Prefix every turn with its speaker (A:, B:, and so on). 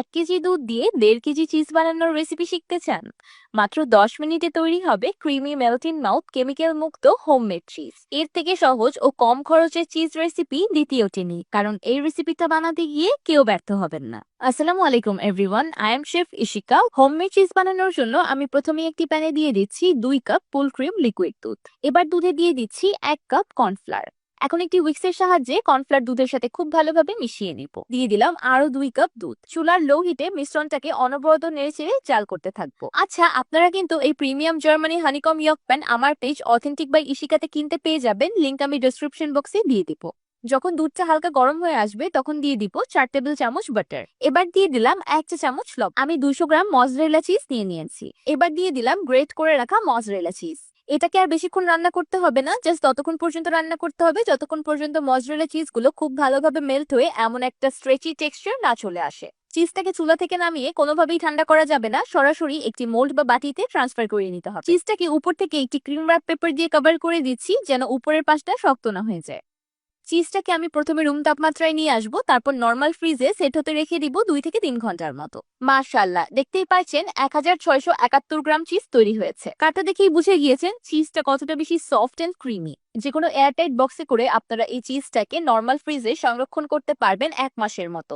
A: এক কেজি দুধ দিয়ে দেড় কেজি চিজ বানানোর রেসিপি শিখতে চান? মাত্র দশ মিনিটে তৈরি হবে creamy melt in mouth chemical মুক্ত হোমমেড চিজ এর থেকে সহজ ও কম খরচে চিজ রেসিপি দ্বিতীয়টি নেই কারণ এই রেসিপিটা বানাতে গিয়ে কেউ ব্যর্থ হবেন না। আসসালামু আলাইকুম everyone I am chef Ishika homemade cheese বানানোর জন্য আমি প্রথমে একটি প্যানে দিয়ে দিচ্ছি দুই কাপ ফুল ক্রিম লিকুইড দুধ। এবার দুধে দিয়ে দিচ্ছি এক কাপ কর্নফ্লাওয়ার এখন একটি উইক্সের সাহায্যে কর্নফ্লাওয়ার দুধের সাথে খুব ভালোভাবে মিশিয়ে নিব। দিয়ে দিলাম আরও দুই কাপ দুধ। চুলার লো হিটে মিশ্রণটাকে অনবরত নেড়েচেড়ে জাল করতে থাকব। আচ্ছা আপনারা কিন্তু এই premium Germany honeycomb wok pan আমার পেজ অথেন্টিক বাই ইশিকাতে কিনতে পেয়ে যাবেন। লিঙ্ক আমি ডেসক্রিপশন বক্সে দিয়ে দিব। যখন দুধটা হালকা গরম হয়ে আসবে, তখন দিয়ে দিব চার টেবিল চামচ বাটার এবার দিয়ে দিলাম এক চা চামচ লবণ। আমি দুশো গ্রাম মজরেলা চিজ নিয়ে নিয়েছি। এবার দিয়ে দিলাম গ্রেট করে রাখা মজরেলা চিজ এটাকে আর বেশিক্ষণ রান্না করতে হবে না জাস্ট ততক্ষণ পর্যন্ত রান্না করতে হবে, যতক্ষণ পর্যন্ত মজরেলা চিজগুলো খুব ভালোভাবে মেল্ট হয়ে এমন একটা স্ট্রেচি টেক্সচার না চলে আসে। চিজটাকে চুলা থেকে নামিয়ে কোনোভাবেই ঠান্ডা করা যাবে না, সরাসরি একটি মোল্ড বা বাটিতে ট্রান্সফার করে নিতে হবে। চিজটাকে উপর থেকে একটি ক্রিম র্যাপ পেপার দিয়ে কভার করে দিচ্ছি, যেন উপরের পাশটা শক্ত না হয়ে যায়। চিজটাকে আমি প্রথমে রুম তাপমাত্রায় নিয়ে আসব, তারপর নর্মাল ফ্রিজে সেট হতে রেখে দিব দুই থেকে তিন ঘণ্টার মতো। মার্শাল্লাহ দেখতেই পাচ্ছেন এক হাজার ছয়শো একাত্তর গ্রাম চিজ তৈরি হয়েছে। কাটা দেখেই বুঝে গিয়েছেন চিজটা কতটা বেশি সফট অ্যান্ড ক্রিমি যে কোনো এয়ারটাইট বক্সে করে আপনারা এই চিজটাকে নর্মাল ফ্রিজে সংরক্ষণ করতে পারবেন এক মাসের মতো।